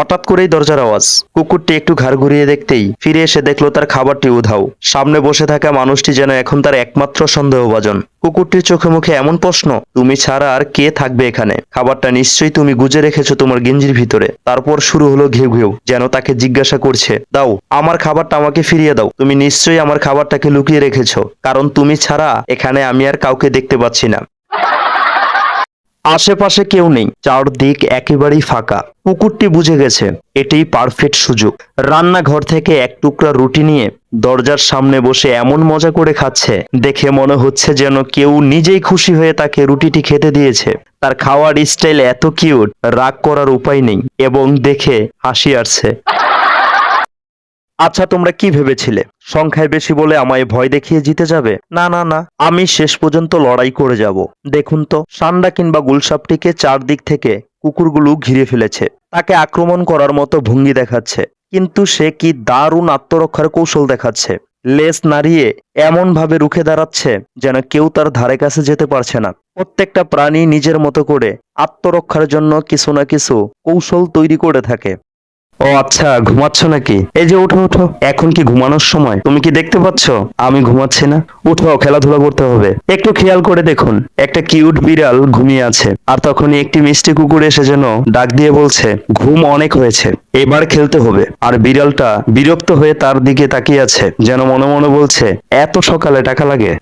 হঠাৎ করেই দরজার আওয়াজ। কুকুরটি একটু ঘাড় ঘুরিয়ে দেখতেই ফিরে এসে দেখল তার খাবারটি উধাও। সামনে বসে থাকা মানুষটি যেন এখন তার একমাত্র সন্দেহভাজন। কুকুরটির চোখে মুখে এমন প্রশ্ন, তুমি ছাড়া আর কে থাকবে এখানে? খাবারটা নিশ্চয়ই তুমি গুজে রেখেছো তোমার গেঞ্জির ভিতরে তারপর শুরু হলো ঘেউ ঘেউ, যেন তাকে জিজ্ঞাসা করছে, দাও, আমার খাবারটা আমাকে ফিরিয়ে দাও। তুমি নিশ্চয়ই আমার খাবারটাকে লুকিয়ে রেখেছো, কারণ তুমি ছাড়া এখানে আমি আর কাউকে দেখতে পাচ্ছি না। আশেপাশে কেউ নেই, চারদিক একেবারেই ফাঁকা। কুকুরটি বুঝে গেছে, এটাই পারফেক্ট সুযোগ। রান্নাঘর থেকে এক টুকরা রুটি নিয়ে দরজার সামনে বসে এমন মজা করে খাচ্ছে, দেখে মনে হচ্ছে যেন কেউ নিজেই খুশি হয়ে তাকে রুটিটি খেতে দিয়েছে। তার খাওয়ার স্টাইল এত কিউট রাগ করার উপায় নেই, এবং দেখে হাসি আসছে। আচ্ছা তোমরা কি ভেবেছিলে? সংখ্যায় বেশি বলে আমায় ভয় দেখিয়ে জিতে যাবে? না না না, আমি শেষ পর্যন্ত লড়াই করে যাব। দেখুন তো, সান্ডা কিংবা গুলসাপটিকে চারদিক থেকে কুকুরগুলো ঘিরে ফেলেছে। তাকে আক্রমণ করার মতো ভঙ্গি দেখাচ্ছে। কিন্তু সে কি দারুণ আত্মরক্ষার কৌশল দেখাচ্ছে। লেজ নাড়িয়ে এমন ভাবে রুখে দাঁড়াচ্ছে যেন কেউ তার ধারে কাছে যেতে পারছে না। প্রত্যেকটা প্রাণী নিজের মতো করে আত্মরক্ষার জন্য কিছু না কিছু কৌশল তৈরি করে থাকে। ও আচ্ছা ঘুমাচ্ছ নাকি? এই যে উঠো উঠো এখন কি ঘুমানোর সময়? তুমি কি দেখতে পাচ্ছ? আমি ঘুমাচ্ছি না। উঠো, খেলাধুলা করতে হবে। একটু খেয়াল করে দেখুন। একটা কিউট বিড়াল ঘুমিয়ে আছে। আর তখনই একটি মিষ্টি কুকুর এসে যেন ডাক দিয়ে বলছে, ঘুম অনেক হয়েছে। এবার খেলতে হবে। আর বিড়ালটা বিরক্ত হয়ে তার দিকে তাকিয়ে আছে, যেন মনে মনে বলছে, এত সকালে টাকা লাগে?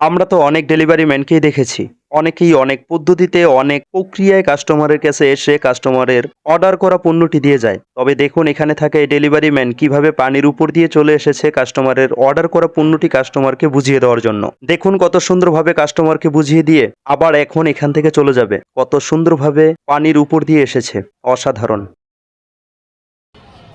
আমরা তো অনেক ডেলিভারি ম্যানকেই দেখেছি। অনেকেই অনেক পদ্ধতিতে, অনেক প্রক্রিয়ায় কাস্টমারের কাছে এসে কাস্টমারের অর্ডার করা পণ্যটি দিয়ে যায়। তবে দেখুন, এখানে থাকা এই ডেলিভারি ম্যান কীভাবে পানির উপর দিয়ে চলে এসেছে কাস্টমারের অর্ডার করা পণ্যটি কাস্টমারকে বুঝিয়ে দেওয়ার জন্য। দেখুন কত সুন্দরভাবে কাস্টমারকে বুঝিয়ে দিয়ে আবার এখন এখান থেকে চলে যাবে। কত সুন্দরভাবে পানির উপর দিয়ে এসেছে। অসাধারণ।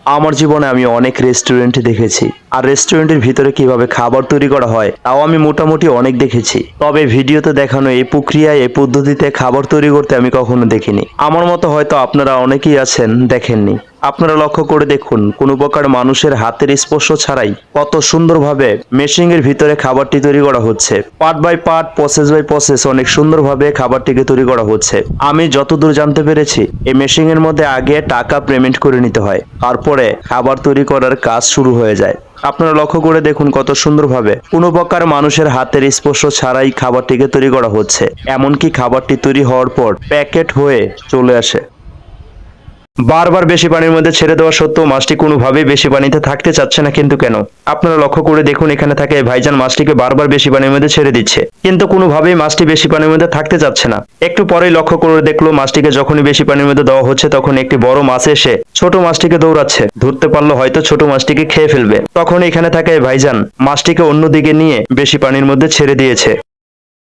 আমার জীবনে আমি অনেক রেস্টুরেন্ট দেখেছি। আর রেস্টুরেন্টের ভিতরে কীভাবে খাবার তৈরি করা হয়, তাও আমি মোটামুটি অনেক দেখেছি। তবে ভিডিওতে দেখানো এই প্রক্রিয়ায়, এই পদ্ধতিতে খাবার তৈরি করতে আমি কখনো দেখিনি। আমার মতো হয়তো আপনারা অনেকেই আছেন, দেখেননি। আপনারা লক্ষ্য করে দেখুন, কোনো প্রকার মানুষের হাতের স্পর্শ ছাড়াই কত সুন্দরভাবে মেশিং এর ভিতরে খাবারটি তৈরি করা হচ্ছে। Part by part, process by process অনেক সুন্দরভাবে খাবারটিকে তৈরি করা হচ্ছে। আমি যতদূর জানতে পেরেছি, এই মেশিং এর মধ্যে আগে টাকা পেমেন্ট করে নিতে হয়, তারপরে খাবার তৈরি করার কাজ শুরু হয়ে যায়। আপনারা লক্ষ্য করে দেখুন কত সুন্দরভাবে কোনো প্রকার মানুষের হাতের স্পর্শ ছাড়াই খাবারটিকে তৈরি করা হচ্ছে। এমনকি খাবারটি তৈরি হওয়ার পর প্যাকেট হয়ে চলে আসে। বারবার বেশি পানির মধ্যে ছেড়ে দেওয়া সত্ত্বেও মাছটি কোনোভাবেই বেশি পানিতে থাকতে চাচ্ছে না কিন্তু কেন? আপনারা লক্ষ্য করে দেখুন, এখানে থাকে এই ভাইজান মাছটিকে বারবার বেশি পানির মধ্যে ছেড়ে দিচ্ছে। কিন্তু কোনোভাবেই মাছটি বেশি পানির মধ্যে থাকতে চাচ্ছে না। একটু পরেই লক্ষ্য করে দেখল, মাছটিকে যখনই বেশি পানির মধ্যে দেওয়া হচ্ছে, তখন একটি বড় মাছ এসে ছোট মাছটিকে দৌড়াচ্ছে। ধরতে পারল হয়তো ছোট মাছটিকে খেয়ে ফেলবে। তখন এখানে থাকে এই ভাইজান মাছটিকে অন্যদিকে নিয়ে বেশি পানির মধ্যে ছেড়ে দিয়েছে।